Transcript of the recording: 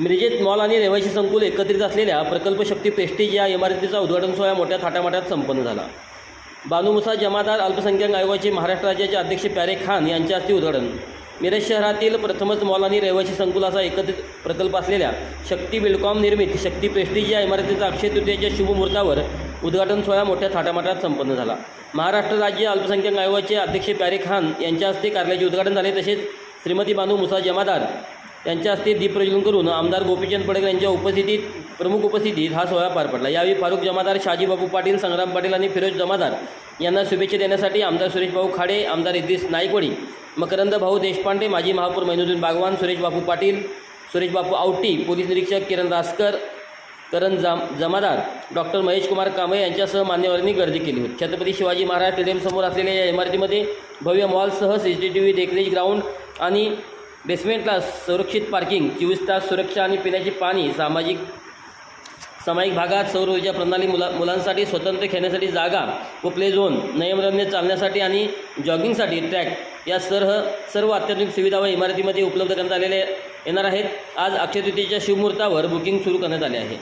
मिरजेत mall आणि रहिवासी संकुल एकत्रित असलेल्या प्रकल्प शक्ती प्रेस्टीज या इमारतीचा उद्घाटन सोहळा मोठ्या थाटामाटात संपन्न झाला. बानू मुसा जमादार अल्पसंख्याक आयोगाचे महाराष्ट्र राज्याचे अध्यक्ष प्यारे खान यांच्या हस्ते उद्घाटन. मिरज शहरातील प्रथमच मॉल आणि रहिवासी संकुलाचा एकत्रित प्रकल्प असलेल्या शक्ती बिल्डकॉम निर्मित शक्ती प्रेस्टीज या इमारतीचा अक्षय तृतीयेच्या शुभमुहूर्तावर उद्घाटन सोहळा मोठ्या थाटामाटात संपन्न झाला. महाराष्ट्र राज्य अल्पसंख्याक आयोगाचे अध्यक्ष प्यारे खान यांच्या हस्ते कार्यालयाचे उद्घाटन झाले. तसेच श्रीमती बानू मुसा जमादार त्यांच्या हस्ते दीपप्रज्वलन करून आमदार गोपीचंद पडकर यांच्या उपस्थितीत प्रमुख उपस्थितीत हा सोहळा पार पडला. यावेळी फारुख जमादार शाजीबाबू पाटील संग्राम पाटील आणि फिरोज जमादार यांना शुभेच्छा देण्यासाठी आमदार सुरेशभाऊ खाडे आमदार इद्रिस नाईकवडी मकरंद भाऊ देशपांडे माजी महापौर मैनुद्दीन बागवान सुरेशबापू पाटील सुरेशबापू आवटी पोलीस निरीक्षक किरण रासकर करण जाम जमादार डॉक्टर महेश कुमार कांबळे यांच्यासह मान्यवरांनी गर्दी केली होती. छत्रपती शिवाजी महाराज स्टेडियमसमोर असलेल्या या इमारतीमध्ये भव्य मॉलसह सी सी टी व्ही देखरेख ग्राउंड आणि बेसमेंटला सुरक्षित पार्किंग चोवीस तास सुरक्षा आणि पिण्याचे पाणी सामाजिक सामायिक भागात सौर ऊर्जा प्रणाली मुला मुलांसाठी स्वतंत्र खेळण्यासाठी जागा व प्ले झोन नयमरम्य चालण्यासाठी आणि जॉगिंगसाठी ट्रॅक या सर्व सर्व अत्याधुनिक सुविधा व इमारतीमध्ये उपलब्ध करण्यात आलेल्या येणार आहेत. आज अक्षय तृतीयेच्या शिवमुहूर्तावर बुकिंग सुरू करण्यात आले आहे.